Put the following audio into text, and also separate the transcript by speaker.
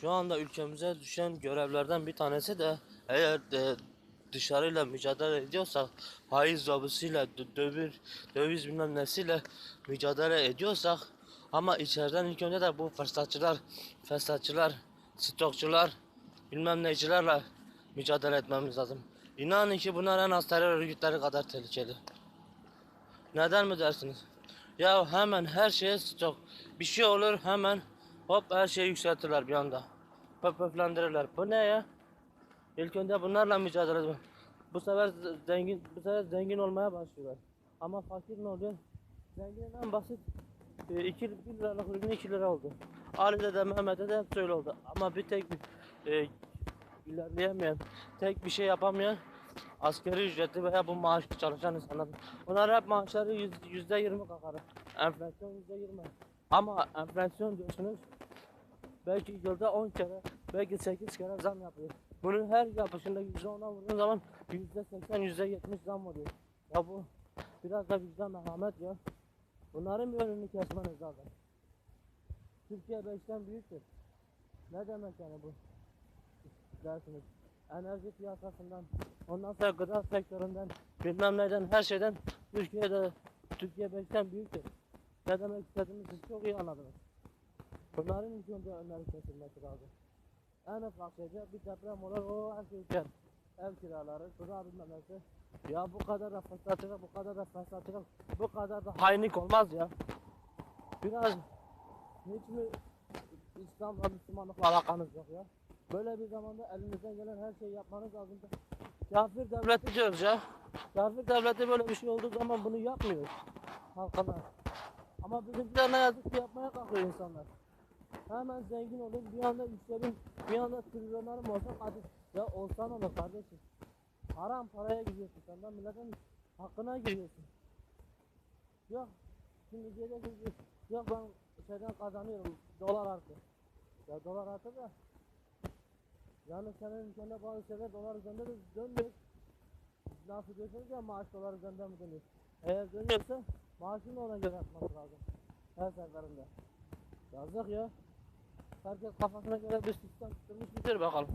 Speaker 1: Şu anda ülkemize düşen görevlerden bir tanesi de eğer e, dışarıyla mücadele ediyorsak, faiz lobisiyle, dö- döviz, döviz bilmem nesiyle mücadele ediyorsak ama içeriden ilk önce de bu fırsatçılar, fesatçılar, stokçular, bilmem necilerle mücadele etmemiz lazım. İnanın ki bunlar en az terör örgütleri kadar tehlikeli. Neden mi dersiniz? Ya hemen her şeye stok. Bir şey olur hemen hop her şeyi yükseltirler bir anda. Pöp pöflendirirler. Bu ne ya? İlk önce bunlarla mücadele ediyor. Bu sefer zengin, bu sefer zengin olmaya başlıyorlar. Ama fakir ne oluyor? Zenginin en basit 2 liralık ürünü 2 lira oldu. Ali'de de Mehmet'e de hep öyle oldu. Ama bir tek e, ilerleyemeyen, tek bir şey yapamayan askeri ücretli veya bu maaşlı çalışan insanlar. Bunlar hep maaşları yüz- yüzde yirmi kakar. Enflasyon yüzde yirmi. Ama enflasyon diyorsunuz belki yılda 10 kere, belki 8 kere zam yapıyor. Bunun her yapışında yüzde ona vurduğun zaman yüzde 80, yüzde 70 zam oluyor. Ya bu biraz da vicdan merhamet ya. Bunların bir önünü kesmeniz lazım. Türkiye 5'ten büyüktür. Ne demek yani bu? dersiniz. Enerji piyasasından, ondan sonra gıda sektöründen, bilmem neden, her şeyden Türkiye'de, Türkiye 5'ten büyüktür. Ne demek istediğimi siz çok iyi anladınız. Bunların önce önleri kesilmesi lazım. En ufak bir deprem olur, o her şey uçar. Ev kiraları, gıda bilmem nesi. Ya bu kadar da fırsatçılık, bu kadar da fırsatçılık, bu kadar da hainlik olmaz ya. Biraz hiç mi İslam'la Müslümanlıkla alakanız yok ya? Böyle bir zamanda elinizden gelen her şeyi yapmanız lazım. Kafir devleti diyoruz ya. Kafir devleti böyle bir şey olduğu zaman bunu yapmıyor halkına. Ama bizimkiler ne yazık ki yapmaya kalkıyor insanlar. Hemen zengin olur, bir anda yükselin, bir anda trilyonlarım olsa hadi ya olsan olur kardeşim. Haram paraya gidiyorsun sen de milletin hakkına giriyorsun. Yok, şimdi diyeceksin ki yok ben şeyden kazanıyorum, dolar artı. Ya dolar artı da yani senin ülkende bazı şeyler dolar üzerinde de dönmüyor. Nasıl diyorsunuz ya maaş dolar üzerinde mi dönüyor? Eğer dönüyorsa maaşını ona göre yapması lazım. Her seferinde. Yazık ya. Herkes kafasına göre bir sistem tutturmuş bitir bakalım.